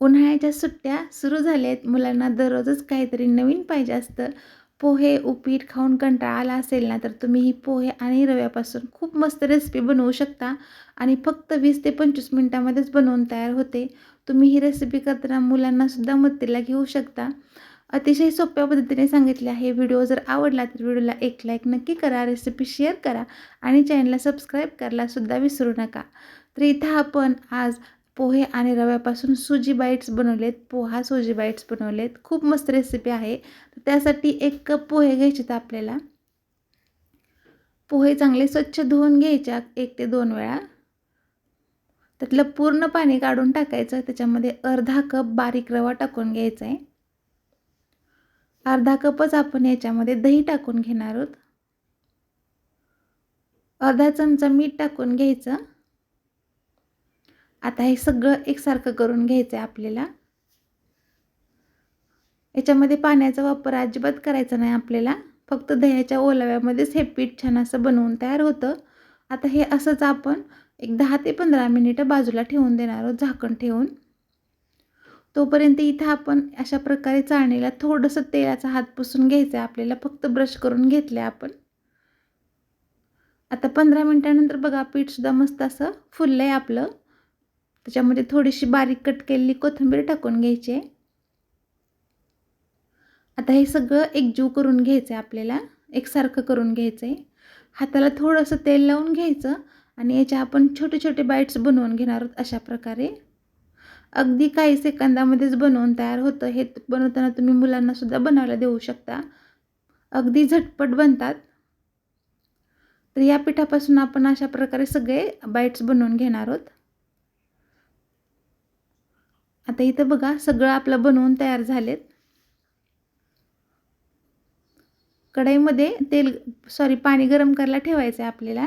उन्हाळ्याच्या सुट्ट्या सुरू झाल्या आहेत मुलांना दररोजच काहीतरी नवीन पाहिजे असतं. पोहे उपीट खाऊन कंटाळा आला असेल ना तर तुम्ही ही पोहे आणि रव्यापासून खूप मस्त रेसिपी बनवू शकता आणि फक्त वीस ते पंचवीस मिनटामध्येच बनवून तयार होते. तुम्ही ही रेसिपी करताना मुलांनासुद्धा मदतीला घेऊ शकता. अतिशय सोप्या पद्धतीने सांगितले आहे. व्हिडिओ जर आवडला तर व्हिडिओला एक लाईक नक्की करा रेसिपी शेअर करा आणि चॅनलला सबस्क्राईब करायलासुद्धा विसरू नका. तर इथं आपण आज पोहे आणि रव्यापासून सुजी बाईट्स बनवलेत. पोहा सुजी बाईट्स बनवलेत. खूप मस्त रेसिपी आहे. तर त्यासाठी एक कप पोहे घ्यायचे आहेत आपल्याला. पोहे चांगले स्वच्छ धुवून घ्यायच्या एक ते दोन वेळा. त्यातलं पूर्ण पाणी काढून टाकायचं त्याच्यामध्ये अर्धा कप बारीक रवा टाकून घ्यायचा आहे. अर्धा कपच आपण याच्यामध्ये दही टाकून घेणार आहोत. अर्धा चमचा मीठ टाकून घ्यायचं. आता हे सगळं एकसारखं करून घ्यायचं आहे आपल्याला. याच्यामध्ये पाण्याचा वापर अजिबात करायचा नाही आपल्याला. फक्त दह्याच्या ओलाव्यामध्येच हे पीठ छान असं बनवून तयार होतं. आता हे असंच आपण एक दहा ते पंधरा मिनिटं बाजूला ठेवून देणार आहोत झाकण ठेवून. तोपर्यंत इथं आपण अशा प्रकारे चाळणीला थोडंसं तेलाचा हात पुसून घ्यायचं आहे. आपल्याला फक्त ब्रश करून घेतलं आपण. आता पंधरा मिनटानंतर बघा पीठसुद्धा मस्त असं फुललं आहे आपलं. त्याच्यामध्ये थोडीशी बारीक कट केलेली कोथिंबीर टाकून घ्यायची आहे. आता हे सगळं एकजीव करून घ्यायचं आहे आपल्याला एकसारखं करून घ्यायचं आहे हाताला थोडंसं तेल लावून घ्यायचं आणि याच्या आपण छोटे छोटे बाईट्स बनवून घेणार आहोत अशा प्रकारे. अगदी काही सेकंदामध्येच बनवून तयार होतं. हे बनवताना तुम्ही मुलांनासुद्धा बनवायला देऊ शकता. अगदी झटपट बनतात. तर या पिठापासून आपण अशा प्रकारे सगळे बाईट्स बनवून घेणार आहोत. आता इथं बघा सगळं आपलं बनवून तयार झालेत. कढईमध्ये तेल सॉरी पाणी गरम करायला ठेवायचं आहे आपल्याला.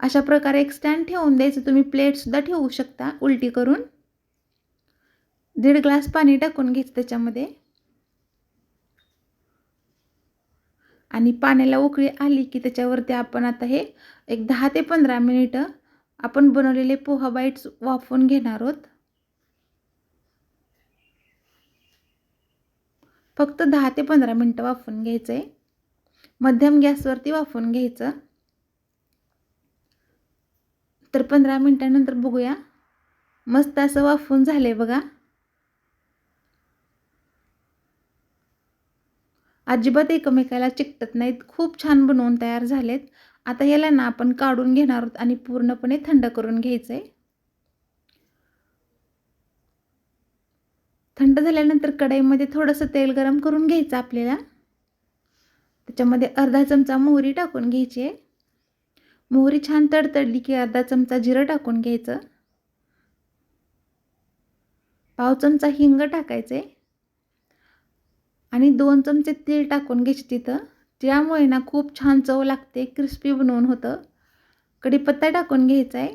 अशा प्रकारे एक स्टँड ठेवून द्यायचं. तुम्ही प्लेटसुद्धा ठेवू शकता उलटी करून. दीड ग्लास पाणी टाकून घ्यायचं त्याच्यामध्ये. आणि पाण्याला उकळी आली की त्याच्यावरती आपण आता हे एक दहा ते पंधरा मिनिटं आपण बनवलेले पोहा बाईट्स वाफवून घेणार आहोत. फक्त दहा ते पंधरा मिनटं वाफवून घ्यायचं आहे मध्यम गॅसवरती वाफवून घ्यायचं. तर पंधरा मिनटानंतर बघूया. मस्त असं वाफवून झालं आहे बघा. अजिबात एकमेकाला चिकटत नाहीत. खूप छान बनवून तयार झालेत. आता याला ना आपण काढून घेणार आहोत आणि पूर्णपणे थंड करून घ्यायचं आहे थंड झाल्यानंतर कढईमध्ये थोडंसं तेल गरम करून घ्यायचं आपल्याला. त्याच्यामध्ये अर्धा चमचा मोहरी टाकून घ्यायची. आहे मोहरी छान तडतडली की अर्धा चमचा जिरं टाकून घ्यायचं. पाव चमचा हिंग टाकायचे. आणि दोन चमचे तेल टाकून घ्यायचे तिथं. त्यामुळे ना खूप छान चव लागते क्रिस्पी बनवून होतं. कढीपत्ता टाकून घ्यायचा आहे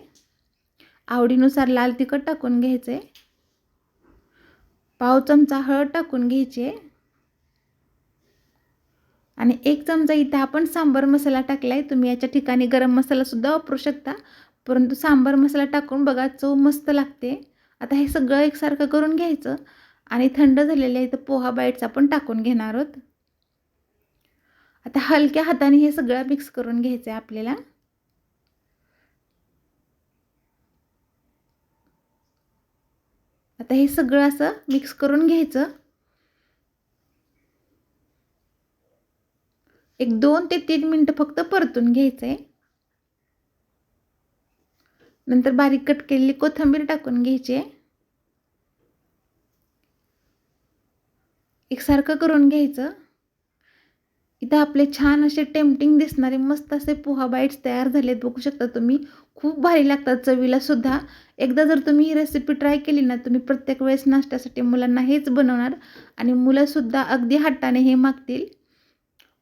आवडीनुसार लाल तिखट टाकून घ्यायचं आहे पाव चमचा हळद टाकून घ्यायची. आहे आणि एक चमचा इथं आपण सांबार मसाला टाकला आहे तुम्ही याच्या ठिकाणी गरम मसालासुद्धा वापरू शकता. परंतु सांबार मसाला टाकून बघा चव मस्त लागते. आता हे सगळं एकसारखं करून घ्यायचं. आणि थंड झालेल्या इथं पोहा बाईट्स आपण टाकून घेणार आहोत. आता हलक्या हाताने हे सगळं मिक्स करून घ्यायचं आहे आपल्याला. आता हे सगळं असं मिक्स करून घ्यायचं. एक दोन ते तीन मिनटं फक्त परतून घ्यायचं आहे नंतर बारीक कट केलेली कोथिंबीर टाकून घ्यायची. आहे एकसारखं करून घ्यायचं. इथं आपले छान असे टेम्पटिंग दिसणारे मस्त असे पोहा बाईट्स तयार झालेत. बघू शकता तुम्ही. खूप भारी लागतात चवीला सुद्धा. एकदा जर तुम्ही ही रेसिपी ट्राय केली ना तुम्ही प्रत्येक वेळेस नाश्त्यासाठी मुलांना हेच बनवणार आणि मुलंसुद्धा अगदी हट्टाने हे मागतील.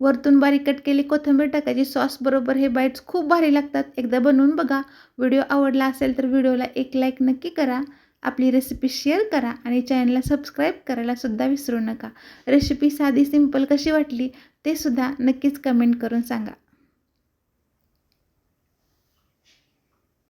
वरतून बारीक कट केली कोथिंबीर टाकायची सॉसबरोबर हे बाईट्स खूप भारी लागतात. एकदा बनवून बघा. व्हिडिओ आवडला असेल तर व्हिडिओला एक लाईक नक्की करा. आपली रेसिपी शेअर करा आणि चॅनलला सबस्क्राईब करायलासुद्धा विसरू नका. रेसिपी साधी सिंपल कशी वाटली ते सुद्धा नक्कीच कमेंट करून सांगा.